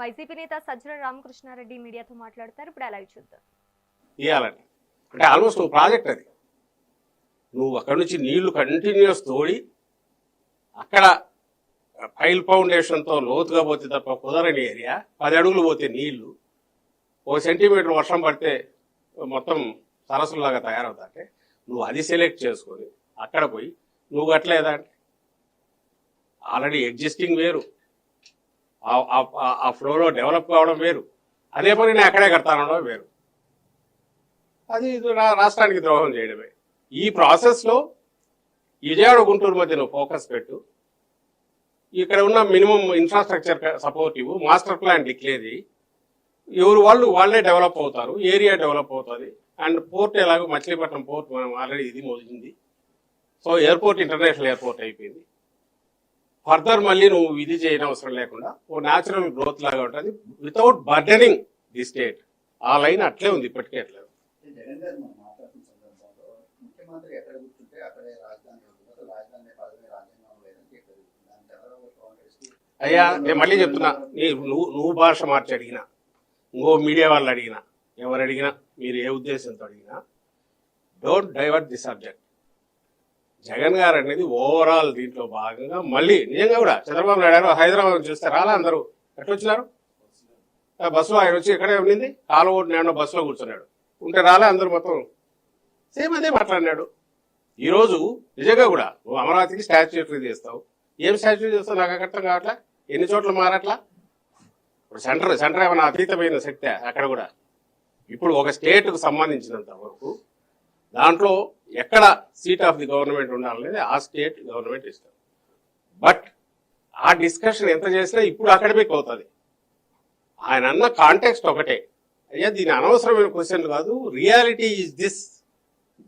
YCP నేత సజ్జల రామకృష్ణారెడ్డి మీడియాతో మాట్లాడతారు. ఇప్పుడు అలా చూద్దాం? ఇవ్వాలని అంటే ఆల్మోస్ట్ ప్రాజెక్ట్ అది. నువ్వు అక్కడి నుంచి నీళ్ళు కంటిన్యూస్ తోడి అక్కడ పైల్ ఫౌండేషన్తో లోతుగా పోతే తప్ప కుదరని ఏరియా. పది అడుగులు పోతే నీళ్ళు. ఓ సెంటీమీటర్ వర్షం పడితే మొత్తం సరస్సులాగా తయారవుతాంటే నువ్వు అది సెలెక్ట్ చేసుకొని అక్కడ పోయి నువ్వు కట్టలేదా అంటే? ఆల్రెడీ ఎగ్జిస్టింగ్ వేరు. ఆ- ఫ్లోలో డెవలప్ కావడం వేరు. అదే పని నేను అక్కడే కడతానడం వేరు. అది ఇది రాష్ట్రానికి ద్రోహం చేయడమే. ఈ ప్రాసెస్లో విజయవాడ గుంటూరు మధ్య నువ్వు ఫోకస్ పెట్టు. ఇక్కడ ఉన్న minimum infrastructure supportive master plan declare చేయి ఎవరు వాళ్ళు వాళ్ళే డెవలప్ అవుతారు. ఏరియా డెవలప్ అవుతుంది. అండ్ పోర్ట్ ఎలాగో మచిలీపట్నం పోర్ట్ మనం ఆల్రెడీ ఇది మోసింది సో ఎయిర్పోర్ట్ ఇంటర్నేషనల్ ఎయిర్పోర్ట్ అయిపోయింది. ఫర్దర్ మళ్ళీ నువ్వు ఇది చేయని అవసరం లేకుండా ఓ న్యాచురల్ గ్రోత్ లాగా ఉంటుంది. వితౌట్ బర్డనింగ్ ది స్టేట్ ఆ లైన్ అట్లే ఉంది ఇప్పటికే అట్లే అయ్యా నేను మళ్ళీ చెప్తున్నా. నీ నువ్వు నువ్వు భాష మార్చి అడిగినా ఇంకో మీడియా వాళ్ళు అడిగినా ఎవరు అడిగినా మీరు ఏ ఉద్దేశంతో అడిగినా don't divert the subject Jagan garu అనేది ఓవరాల్ దీంట్లో భాగంగా మళ్ళీ నిజంగా కూడా చంద్రబాబు నాయుడు గారు హైదరాబాద్ చూస్తే రాలా అందరూ? ఎట్లా వచ్చినారు? ఆ బస్సులో ఆయన వచ్చి ఇక్కడే ఉండింది? కాలువోటి నేను బస్సులో కూర్చున్నాడు. ఉంటే రాలే అందరూ మొత్తం. సేమ్ అదే మాట్లాడినాడు. ఈరోజు నిజంగా కూడా నువ్వు అమరావతికి స్టాచ్యూటరీ చేస్తావు ఏం స్టాచ్యూ చేస్తావు నాకు అర్థం కావట్లా? ఎన్ని చోట్ల మారట్లా? ఇప్పుడు సెంటర్ సెంటర్ ఏమైనా అతీతమైన శక్తి అక్కడ కూడా. ఇప్పుడు ఒక స్టేట్కు సంబంధించినంత వరకు దాంట్లో ఎక్కడ సీట్ ఆఫ్ ది గవర్నమెంట్ ఉండాలనేది ఆ స్టేట్ గవర్నమెంట్ ఇస్తాం బట్ ఆ డిస్కషన్ ఎంత చేసినా ఇప్పుడు అకాడమిక్ అవుతుంది ఆయన అన్న కాంటెక్స్ట్ ఒకటే. అయ్యా దీని అనవసరమైన క్వశ్చన్ కాదు. రియాలిటీ ఈజ్ దిస్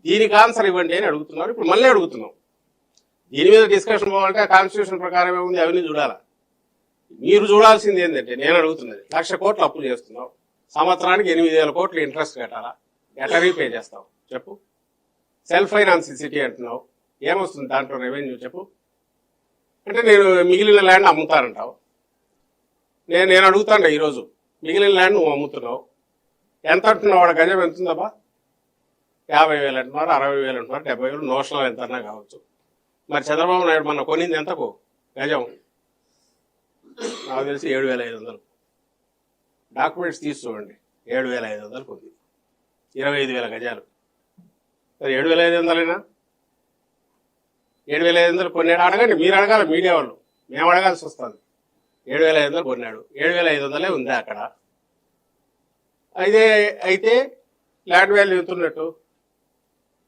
దీనికి ఆన్సర్ ఇవ్వండి అని అడుగుతున్నారు. ఇప్పుడు మళ్ళీ అడుగుతున్నాం. దీని మీద డిస్కషన్ పోవాలంటే కాన్స్టిట్యూషన్ ప్రకారం ఏముంది అవన్నీ చూడాలా? మీరు చూడాల్సింది ఏంటంటే నేను అడుగుతున్నది లక్ష కోట్లు అప్పు చేస్తున్నావు సంవత్సరానికి ఎనిమిది వేల కోట్లు ఇంట్రెస్ట్ కట్టాలా? ఎట్లా రీపే చేస్తావు చెప్పు. సెల్ఫ్ ఫైనాన్స్ సిటీ అంటున్నావు. ఏమొస్తుంది? దాంట్లో రెవెన్యూ చెప్పు. అంటే నేను మిగిలిన ల్యాండ్ అమ్ముతానంటావు. నేను నేను అడుగుతాను ఈరోజు. మిగిలిన ల్యాండ్ నువ్వు అమ్ముతున్నావు. ఎంత అంటున్నావు? వాడు గజం ఎంత ఉందబ్బా యాభై వేలు అంటున్నారు అరవై వేలు అంటున్నారు డెబ్బై వేలు నోషనల్ ఎంతన్నా కావచ్చు. మరి చంద్రబాబు నాయుడు మన కొనింది ఎంతకు? గజం? నాకు తెలిసి ఏడు వేల ఐదు వందలు. డాక్యుమెంట్స్ తీసి చూడండి. ఏడు వేల ఐదు వందలకు ఉంది ఇరవై ఐదు వేల గజాలు. ఏడు వేల ఐదు వందలైనా? ఏడు వేల ఐదు వందలు కొన్నాడు. అడగండి మీరు అడగాలి మీడియా వాళ్ళు. మేము అడగాల్సి వస్తుంది. ఏడు వేల ఐదు వందలు కొన్నాడు. ఏడు వేల ఐదు వందలే ఉంది అక్కడ? అయితే అయితే ల్యాండ్ వాల్యూ ఎంత ఉన్నట్టు?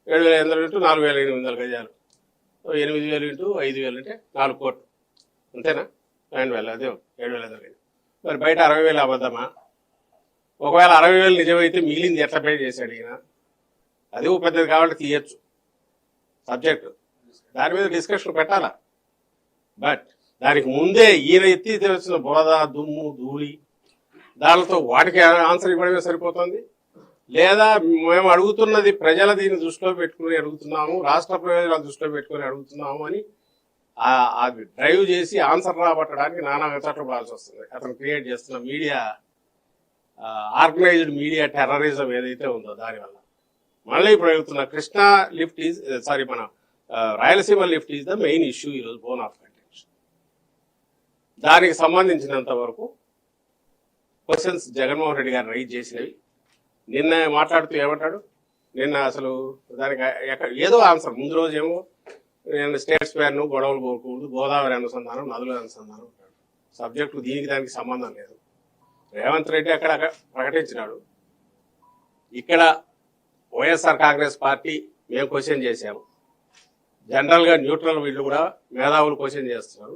ఏడు వేల ఐదు వందలు ఇంటూ నాలుగు వేల ఎనిమిది వందల గజాలు. ఎనిమిది వేలు ఇంటూ ఐదు వేలు అంటే నాలుగు కోట్లు. అంతేనా? ల్యాండ్ వాల్యూ అదే ఏడు వేల ఐదు వందలు మరి బయట అరవై వేలు అబద్ధమా? ఒకవేళ అరవై వేలు నిజమైతే మిగిలింది ఎట్లా పే చేశాడు ఈయన? అది ఓ పెద్దది కావాలంటే తీయచ్చు. సబ్జెక్టు దాని మీద డిస్కషన్ పెట్టాలా? బట్ దానికి ముందే ఈయన ఎత్తి తెలిసిన బోధ దుమ్ము ధూళి దానితో వాటికి ఆన్సర్ ఇవ్వడమే సరిపోతుంది. లేదా మేము అడుగుతున్నది ప్రజల దీన్ని దృష్టిలో పెట్టుకుని అడుగుతున్నాము రాష్ట్ర ప్రయోజనాలు దృష్టిలో పెట్టుకుని అడుగుతున్నాము అని అది డ్రైవ్ చేసి ఆన్సర్ రాబట్టడానికి నానా చోట్ల పడాల్సి వస్తుంది. అతను క్రియేట్ చేస్తున్న మీడియా ఆర్గనైజ్డ్ మీడియా టెర్రరిజం ఏదైతే ఉందో దానివల్ల. మళ్ళీ ఇప్పుడు అడుగుతున్న Krishna lift is eh, sorry మన eh, Rayalaseema lift is the main issue ఈరోజు బోన్ ఆఫ్ కంటెన్షన్ దానికి సంబంధించినంత వరకు క్వశ్చన్స్ జగన్మోహన్ రెడ్డి గారు రైజ్ చేసినవి. నిన్న మాట్లాడుతూ ఏమంటాడు? నిన్న అసలు దానికి eh, ఎక్కడ ఏదో ఆన్సర్ ముందు రోజు ఏమో నేను స్టేట్స్ పేరును గొడవలు కోరుకోవద్దు గోదావరి అనుసంధానం నదుల అనుసంధానం సబ్జెక్టు దీనికి దానికి సంబంధం లేదు. రేవంత్ రెడ్డి అక్కడ ప్రకటించినాడు. ఇక్కడ వైఎస్ఆర్ కాంగ్రెస్ పార్టీ మేము క్వశ్చన్ చేశాము. జనరల్గా న్యూట్రల్ వీళ్ళు కూడా మేధావులు క్వశ్చన్ చేస్తున్నారు.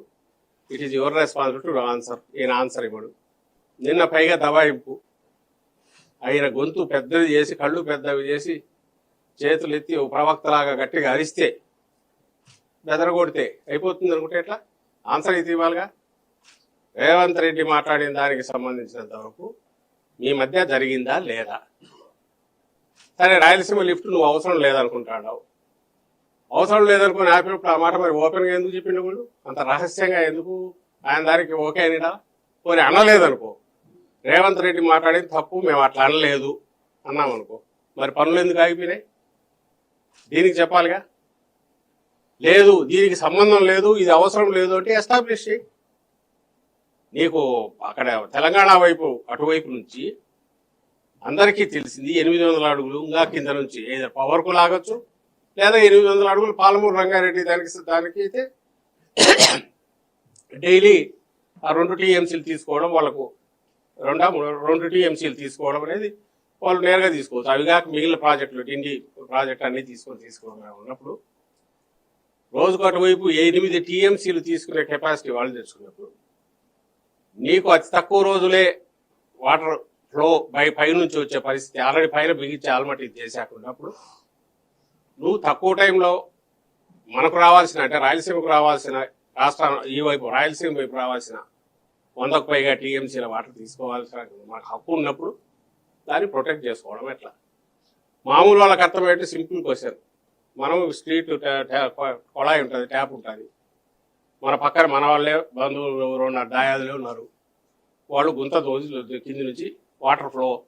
It is your responsibility to answer ఈయన ఆన్సర్ ఇవ్వడు. నిన్న పైగా దబాయింపు. ఆయన గొంతు పెద్దది చేసి కళ్ళు పెద్దవి చేసి చేతులు ఎత్తి ప్రవక్తలాగా గట్టిగా అరిస్తే బెదరగొడితే అయిపోతుంది అనుకుంటే ఎట్లా? ఆన్సర్ అయితే ఇవ్వాలిగా? రేవంత్ రెడ్డి మాట్లాడిన దానికి సంబంధించినంత వరకు మీ మధ్య జరిగిందా లేదా? సరే రాయలసీమ లిఫ్ట్ నువ్వు అవసరం లేదనుకుంటాడు అవసరం లేదనుకుని ఆపినప్పుడు ఆ మాట మరి ఓపెన్గా ఎందుకు చెప్పిండు వీళ్ళు అంత రహస్యంగా ఎందుకు? ఆయన దానికి ఓకే అనిడా? పోనీ అనలేదనుకో. రేవంత్ రెడ్డి మాట్లాడేది తప్పు మేము అట్లా అనలేదు అన్నాం అనుకో. మరి పనులు ఎందుకు ఆగిపోయినాయి? దీనికి చెప్పాలిగా? లేదు దీనికి సంబంధం లేదు ఇది అవసరం లేదు అంటే ఎస్టాబ్లిష్ చేయి. నీకు అక్కడ తెలంగాణ వైపు అటువైపు నుంచి అందరికీ తెలిసింది ఎనిమిది వందల అడుగులు ఇంకా కింద నుంచి ఏదో పవర్కు లాగొచ్చు లేదా ఎనిమిది వందల అడుగులు పాలమూరు రంగారెడ్డి దానికి దానికి అయితే డైలీ ఆ రెండు టీఎంసీలు తీసుకోవడం వాళ్ళకు రెండా రెండు టీఎంసీలు తీసుకోవడం అనేది వాళ్ళు నేరుగా తీసుకోవచ్చు. అవి కాక మిగిలిన ప్రాజెక్టులు డిండి ప్రాజెక్ట్ అన్ని తీసుకొని తీసుకోవడం ఉన్నప్పుడు రోజుకు అటువైపు ఎనిమిది టీఎంసీలు తీసుకునే కెపాసిటీ వాళ్ళు తెచ్చుకున్నప్పుడు నీకు అతి తక్కువ రోజులే వాటర్ ఫ్లో పై నుంచి వచ్చే పరిస్థితి. ఆల్రెడీ పైన బిగించి ఆల్మట్టి చేశాక ఉన్నప్పుడు. నువ్వు తక్కువ టైంలో మనకు రావాల్సిన అంటే రాయలసీమకు రావాల్సిన రాష్ట్ర ఈ వైపు రాయలసీమ వైపు రావాల్సిన వందకు పైగా టీఎంసీల వాటర్ తీసుకోవాల్సిన మనకు హక్కు ఉన్నప్పుడు దాన్ని ప్రొటెక్ట్ చేసుకోవడం ఎట్లా? మామూలు వాళ్ళకి అర్థమయ్యేటి సింపుల్ క్వశ్చన్. మనం స్ట్రీట్ కొళాయి ఉంటుంది ట్యాప్ ఉంటుంది. మన పక్కన మన వాళ్ళే బంధువులు ఎవరు ఉన్నారు దాయాదులే ఉన్నారు. వాళ్ళు గుంత దోసి కింది నుంచి వాటర్ ఫ్లో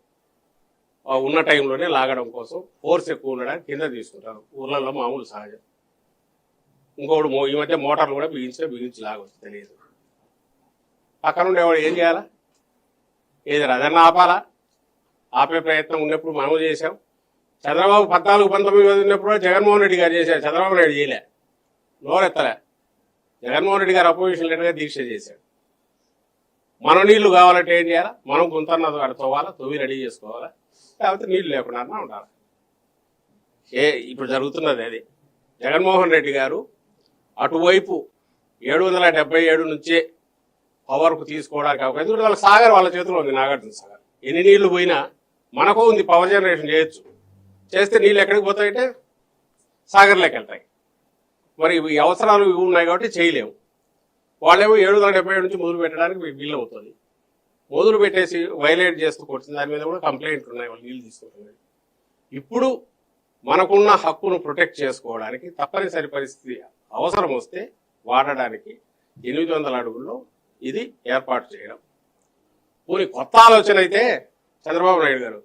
ఉన్న టైంలోనే లాగడం కోసం ఫోర్స్ ఎక్కువ ఉండడానికి కింద తీసుకుంటారు. ఊర్లలో మామూలు సహజం. ఇంకోటి ఈ మధ్య మోటార్లు కూడా బిగించే బిగించి లాగొచ్చు తెలియదు. పక్కన ఉండేవాడు ఏం చేయాలా? ఏది రదన్న ఆపాలా? ఆపే ప్రయత్నం ఉన్నప్పుడు మనము చేశాం. చంద్రబాబు పద్నాలుగు పంతొమ్మిది ఉన్నప్పుడు జగన్మోహన్ రెడ్డి గారు చేశారు. చంద్రబాబు నాయుడు చేయలే. నోరెత్తలే. జగన్మోహన్ రెడ్డి గారు అపోజిషన్ లీడర్గా దీక్ష చేశాడు. మనం నీళ్ళు కావాలంటే ఏం చేయాలా? మనం గుంతన్న అక్కడ తవ్వాలా తవ్వి రెడీ చేసుకోవాలా? లేకపోతే నీళ్ళు లేకుండా ఉండాలి? ఏ ఇప్పుడు జరుగుతున్నది అది. జగన్మోహన్ రెడ్డి గారు అటువైపు ఏడు వందల డెబ్బై ఏడు నుంచే పవర్కు తీసుకోవడానికి అవకాశం ఎందుకంటే వాళ్ళ సాగర్ వాళ్ళ చేతిలో ఉంది నాగార్జున సాగర్. ఎన్ని నీళ్ళు పోయినా మనకు ఉంది పవర్ జనరేషన్ చేయొచ్చు. చేస్తే నీళ్ళు ఎక్కడికి పోతాయంటే సాగర్లోకి వెళ్తాయి. మరి ఈ అవసరాలు ఇవి ఉన్నాయి కాబట్టి చేయలేము. వాళ్ళేమో ఏడు వందల డెబ్బై ఏడు నుంచి మొదలు పెట్టడానికి మీకు వీలు అవుతుంది. మొదలు పెట్టేసి వైలేట్ చేస్తూ కొట్టిన దాని మీద కూడా కంప్లైంట్లు ఉన్నాయి వాళ్ళు నీళ్ళు తీసుకుంటున్నారు. ఇప్పుడు మనకున్న హక్కును ప్రొటెక్ట్ చేసుకోవడానికి తప్పనిసరి పరిస్థితి అవసరం వస్తే వాడడానికి ఎనిమిది వందల అడుగుల్లో ఇది ఏర్పాటు చేయడం. పోనీ కొత్త ఆలోచన అయితే చంద్రబాబు నాయుడు గారు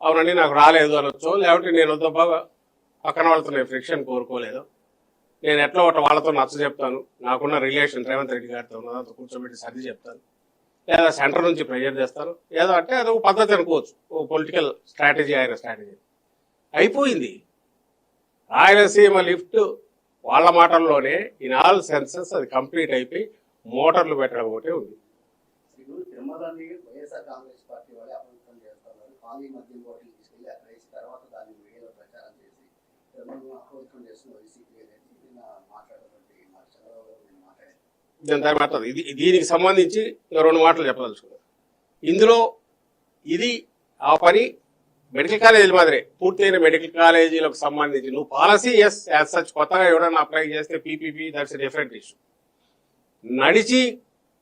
అవునండి నాకు రాలేదు అనొచ్చు లేకపోతే నేను వద్ద బాగా పక్కన వాళ్ళతో నేను ఫ్రిక్షన్ కోరుకోలేదు నేను ఎట్లా ఒకటి వాళ్ళతో నచ్చ చెప్తాను. నాకున్న రిలేషన్ రేవంత్ రెడ్డి గారితో ఉన్నదంతా కూర్చోబెట్టి సర్ది చెప్తాను. లేదా సెంటర్ నుంచి ప్రెజర్ చేస్తాను ఏదో అంటే అది ఒక పద్ధతి అనుకోవచ్చు. ఓ పొలిటికల్ స్ట్రాటజీ ఆయన స్ట్రాటజీ అయిపోయింది. రాయలసీమ లిఫ్ట్ వాళ్ళ మాటల్లోనే ఇన్ ఆల్ సెన్సెస్ అది కంప్లీట్ అయిపోయి మోటార్లు పెట్టడం ఒకటే ఉంది. పార్టీ మధ్య తర్వాత దాన్ని మీడియాలో ప్రచారం చేసి తిరుమలను అపవిత్రం చేస్తున్న వైసీపీ అనేది నిన్న మాట్లాడేటువంటి మా చంద్రబాబు గారు నిన్న మాట్లాడారు తర్వాత ఇది దీనికి సంబంధించి రెండు మాటలు చెప్పదలుచుకున్నాను. ఇందులో ఇది ఆ పని మెడికల్ కాలేజీల మాదిరే పూర్తయిన మెడికల్ కాలేజీలకు సంబంధించి నువ్వు పాలసీ ఎస్ యాజ్ సచ్ కొత్తగా ఎవరైనా అప్లై చేస్తే పీపీపీ దట్స్ డిఫరెంట్ ఇష్యూ నడిచి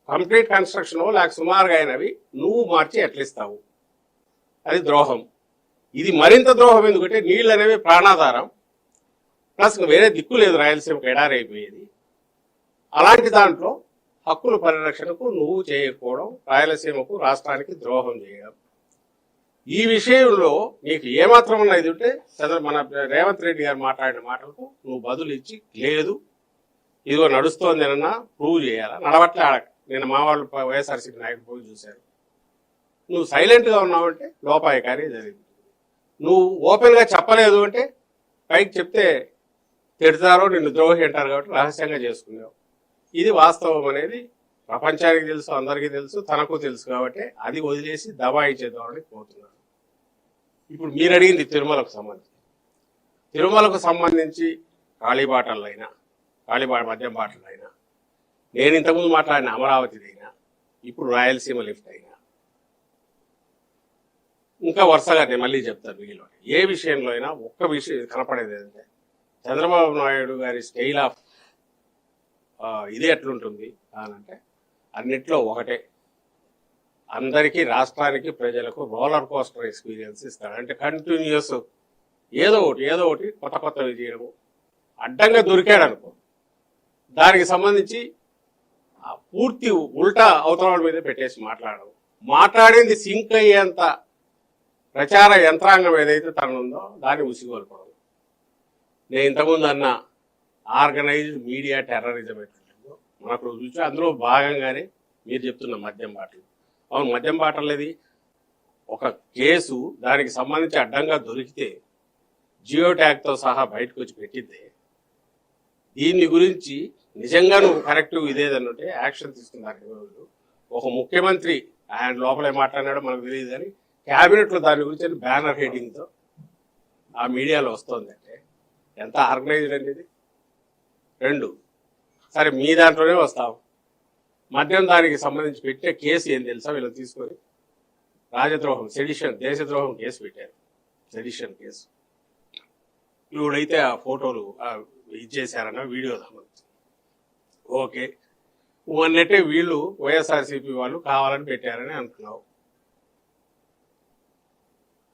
కంప్లీట్ కన్స్ట్రక్షన్ లేక సుమారుగా అయినవి నువ్వు మార్చి ఎట్లిస్తావు అది ద్రోహం. ఇది మరింత ద్రోహం ఎందుకంటే నీళ్ళు అనేవి ప్రాణాధారం. ప్లస్ వేరే దిక్కు లేదు రాయలసీమకు ఎడారైపోయేది అలాంటి దాంట్లో హక్కుల పరిరక్షణకు నువ్వు చేయకపోవడం రాయలసీమకు రాష్ట్రానికి ద్రోహం చేయడం. ఈ విషయంలో నీకు ఏమాత్రం ఉన్నది ఉంటే చంద్ర మన రేవంత్ రెడ్డి గారు మాట్లాడిన మాటలకు నువ్వు బదులు ఇచ్చి లేదు. ఇదిగో నడుస్తోంది అన్నా ప్రూవ్ చేయాలా? నడవట్లే ఆడక. నేను మా వాళ్ళు వైఎస్ఆర్సీపీ నాయకుడు పోయి చూశారు. నువ్వు సైలెంట్గా ఉన్నావంటే లోపాయకారి జరిగింది. నువ్వు ఓపెన్గా చెప్పలేదు అంటే పైకి చెప్తే తిడతారో నిన్ను ద్రోహి అంటారు కాబట్టి రహస్యంగా చేసుకున్నావు ఇది వాస్తవం అనేది ప్రపంచానికి తెలుసు అందరికీ తెలుసు తనకు తెలుసు కాబట్టి అది వదిలేసి దబాయించే ధోరణి పోతున్నారు. ఇప్పుడు మీరు అడిగింది తిరుమలకు సంబంధించి. తిరుమలకు సంబంధించి కాళీబాటలైనా కాళీబాట మద్యం బాటలైనా నేను ఇంతకుముందు మాట్లాడిన అమరావతిదైనా ఇప్పుడు రాయలసీమ లిఫ్ట్ అయినా ఇంకా వరుసగా నేను మళ్ళీ చెప్తాను మిగిలిన ఏ విషయంలో అయినా ఒక్క విషయం కనపడేది ఏంటంటే చంద్రబాబు నాయుడు గారి స్టైల్ ఆఫ్ ఇది ఎట్లుంటుంది అని అంటే అన్నిట్లో ఒకటే. అందరికీ రాష్ట్రానికి ప్రజలకు రోలర్ కోస్టర్ ఎక్స్పీరియన్స్ ఇస్తాడు అంటే కంటిన్యూస్ ఏదో ఒకటి ఏదో ఒకటి కొత్త కొత్తవి చేయడము. అడ్డంగా దొరికాడు అనుకో దానికి సంబంధించి ఆ పూర్తి ఉల్టా అవతరాల మీద పెట్టేసి మాట్లాడడం. మాట్లాడింది సింక్ అయ్యేంత ప్రచార యంత్రాంగం ఏదైతే తన ఉందో దాన్ని ఉసిగోల్పడం. నేను ఇంతకుముందు అన్న ఆర్గనైజ్డ్ మీడియా టెర్రరిజం ఎట్లుంటుందో మనకు చూసి అందులో భాగంగానే మీరు చెప్తున్న మద్యం బాటలు. అవును మద్యం బాటలది ఒక కేసు దానికి సంబంధించి అడ్డంగా దొరికితే జియో ట్యాగ్తో సహా బయటకు వచ్చి పెట్టిందే దీని గురించి నిజంగా నువ్వు కరెక్ట్ ఇదేదన్నుంటే యాక్షన్ తీసుకున్నారు ఈరోజు. ఒక ముఖ్యమంత్రి ఆయన లోపల మాట్లాడినాడో మనకు తెలియదు కానీ క్యాబినెట్లో దాని గురించి బ్యానర్ హెడ్డింగ్తో ఆ మీడియాలో వస్తుందంటే ఎంత ఆర్గనైజ్డ్ అనేది? రెండు. సరే మీ దాంట్లోనే వస్తాం. మద్యం దానికి సంబంధించి పెట్టే కేసు ఏం తెలుసా? వీళ్ళు తీసుకొని రాజద్రోహం సెడిషన్ దేశద్రోహం కేసు పెట్టారు. Sedition case. ఇవిడైతే ఆ ఫోటోలు ఇచ్చేసారన్న వీడియో సంబంధించి ఓకే. అన్నట్టే వీళ్ళు వైఎస్ఆర్సీపీ వాళ్ళు కావాలని పెట్టారని అంటున్నావు.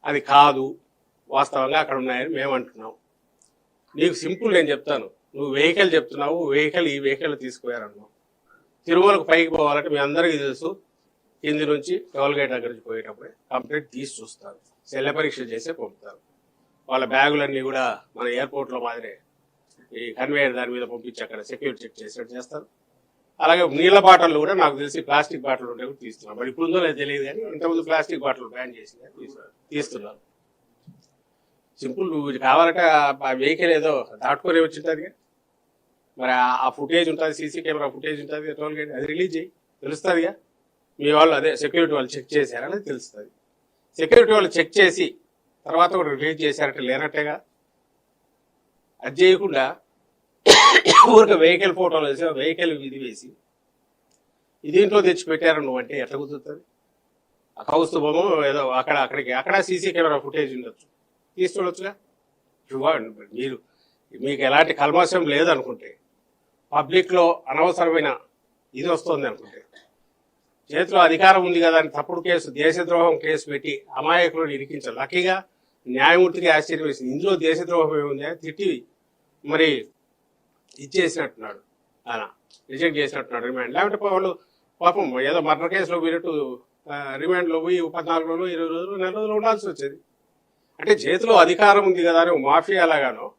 అది కాదు. వాస్తవంగా అక్కడ ఉన్నాయని మేము అంటున్నాం నీకు సింపుల్ నేను చెప్తాను. నువ్వు వెహికల్ చెప్తున్నావు వెహికల్ ఈ వెహికల్ తీసుకుపోయారన్నావు తిరుమలకు పైకి పోవాలంటే మీ అందరికీ తెలుసు కింది నుంచి టోల్ గేట్ దగ్గర నుంచి పోయేటప్పుడే కంప్లీట్ తీసి చూస్తారు. శల్య పరీక్ష చేసే పంపుతారు. వాళ్ళ బ్యాగులన్నీ కూడా మన ఎయిర్పోర్ట్లో మాదిరే ఈ కన్వేయర్ దాని మీద పంపించి అక్కడ సెక్యూరిటీ చెక్ చేసినట్టు చేస్తారు. అలాగే నీళ్ళ బాటిల్ కూడా నాకు తెలిసి ప్లాస్టిక్ బాటిల్ ఉంటే కూడా తీస్తున్నారు. మరి ఇప్పుడు ఉందో లేదో తెలియదు కానీ ఇంతకుముందు ప్లాస్టిక్ బాటిల్ బ్యాన్ చేసి తీస్తున్నారు తీస్తున్నారు. సింపుల్ నువ్వు కావాలంటే ఆ వెహికల్ ఏదో దాటుకొని వచ్చింటుంది మరి ఆ- ఫుటేజ్ ఉంటుంది సీసీ కెమెరా ఫుటేజ్ ఉంటుంది టోల్ గేట్ అది రిలీజ్ చేయి. తెలుస్తుందిగా మీ వాళ్ళు అదే సెక్యూరిటీ వాళ్ళు చెక్ చేశారని తెలుస్తుంది. సెక్యూరిటీ వాళ్ళు చెక్ చేసి తర్వాత కూడా రిలీజ్ చేశారంటే లేనట్టేగా? అది చేయకుండా ఊరికి వెహికల్ ఫోటోలు వేసి వెహికల్ ఇది వేసి ఇది తెచ్చి పెట్టారు నువ్వు అంటే ఎట్లా కుదురుతుంది? ఆ కౌస్తుభము ఏదో అక్కడ అక్కడికి అక్కడ సీసీ కెమెరా ఫుటేజ్ ఉండొచ్చు. తీసి చూడొచ్చుగా? మీరు మీకు ఎలాంటి కల్మాశయం లేదనుకుంటే పబ్లిక్లో అనవసరమైన ఇది వస్తుంది అనుకుంటే. చేతిలో అధికారం ఉంది కదా అని తప్పుడు కేసు దేశద్రోహం కేసు పెట్టి అమాయకులను ఇరికించాలి లక్కీగా న్యాయమూర్తికి ఆశ్చర్యం వేసింది. ఇందులో దేశద్రోహం ఏముంది? అని తిట్టి మరి ఇచ్చేసినట్టున్నాడు ఆయన రిజెక్ట్ చేసినట్టున్నాడు రిమాండ్. లేకపోతే వాళ్ళు పాపం ఏదో మర్డర్ కేసులో వీరట్టు రిమాండ్లో పోయి పద్నాలుగు రోజులు ఇరవై రోజులు నెల రోజులు ఉండాల్సి వచ్చేది. అంటే చేతిలో అధికారం ఉంది కదా అని మాఫియా ఎలాగానో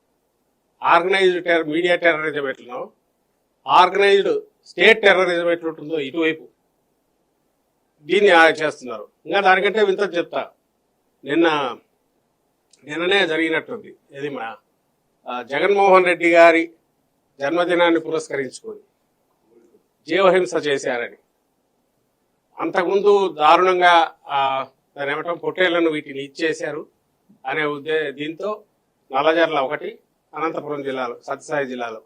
ఆర్గనైజ్డ్ టెర్ర మీడియా టెర్రరిజం ఎట్లనో ఆర్గనైజ్డ్ స్టేట్ టెర్రరిజం ఎట్లుంటుందో ఇటువైపు దీన్ని చేస్తున్నారు. ఇంకా దానికంటే వింత చెప్తా. నిన్న నిన్ననే జరిగినట్టుంది. ఇది మా జగన్మోహన్ రెడ్డి గారి జన్మదినాన్ని పురస్కరించుకొని జీవహింస చేశారని. అంతకుముందు దారుణంగా దాని ఏమంటాం పొట్టేళ్ళను వీటిని ఇచ్చేశారు అనే ఉద్దే దీంతో నల్లజర్ల ఒకటి అనంతపురం జిల్లాలో సత్యసాయి జిల్లాలో.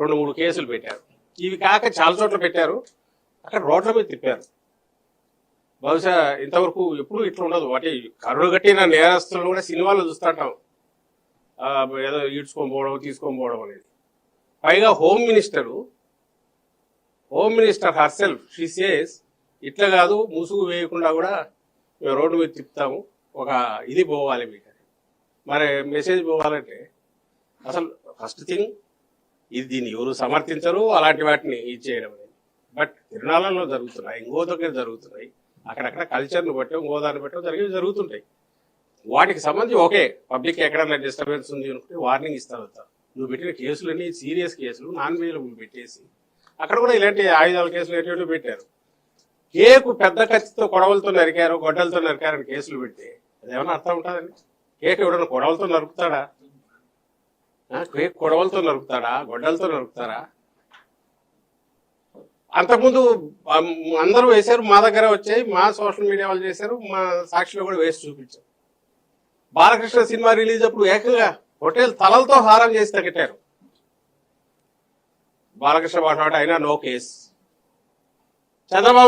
రెండు మూడు కేసులు పెట్టారు. ఇవి కాక చాలా చోట్ల పెట్టారు. అక్కడ రోడ్ల మీద తిప్పారు. బహుశా ఇంతవరకు ఎప్పుడు ఇట్లా ఉండదు. వాటి కరుడు కట్టిన నేరస్తులను కూడా సినిమాలో చూస్తుంటాం. ఏదో ఈడ్చుకొని పోవడం తీసుకొని పోవడం అనేది. పైగా home minister home minister herself she says ఇట్లా కాదు ముసుగు వేయకుండా కూడా మేము రోడ్డు మీద తిప్పుతాము. ఒక ఇది పోవాలి మీకు మరి మెసేజ్ పోవాలంటే అసలు ఫస్ట్ థింగ్ ఇది దీన్ని ఎవరు సమర్థించరు అలాంటి వాటిని ఇచ్చేయడం అనేది బట్ తిరునాళ్ళలో జరుగుతున్నాయి ఇంకో దగ్గర జరుగుతున్నాయి. అక్కడక్కడ కల్చర్ను బట్టి ఇంకోదాన్ని బట్టి జరిగేవి జరుగుతుంటాయి. వాటికి సంబంధించి ఓకే పబ్లిక్ ఎక్కడైనా డిస్టర్బెన్స్ ఉంది అనుకుంటే వార్నింగ్ ఇస్తారు నువ్వు పెట్టిన కేసులన్నీ సీరియస్ కేసులు నాన్ వేలబుల్ పెట్టేసి. అక్కడ కూడా ఇలాంటి ఆయుధాల కేసులు ఎటువంటి పెట్టారు. కేకు పెద్ద కత్తితో కొడవలతో నరికారు గొడ్డలతో నరికారని కేసులు పెడితే అదేమన్నా అర్థం ఉంటుందండి కేక్ ఎవడన్నా కొడవలతో నరుకుతాడా? కొడవలతో నరుకుతాడా? గొడ్డలతో నరుకుతారా? అంతకుముందు అందరూ వేశారు మా దగ్గర వచ్చాయి మా సోషల్ మీడియా వాళ్ళు చేశారు మా సాక్షిలో కూడా వేసి చూపించారు. బాలకృష్ణ సినిమా రిలీజ్ అప్పుడు ఏకంగా హోటల్ తలలతో హారం చేసి తగ్గట్టారు. బాలకృష్ణ మాట్లాడే అయినా నో కేస్. చంద్రబాబు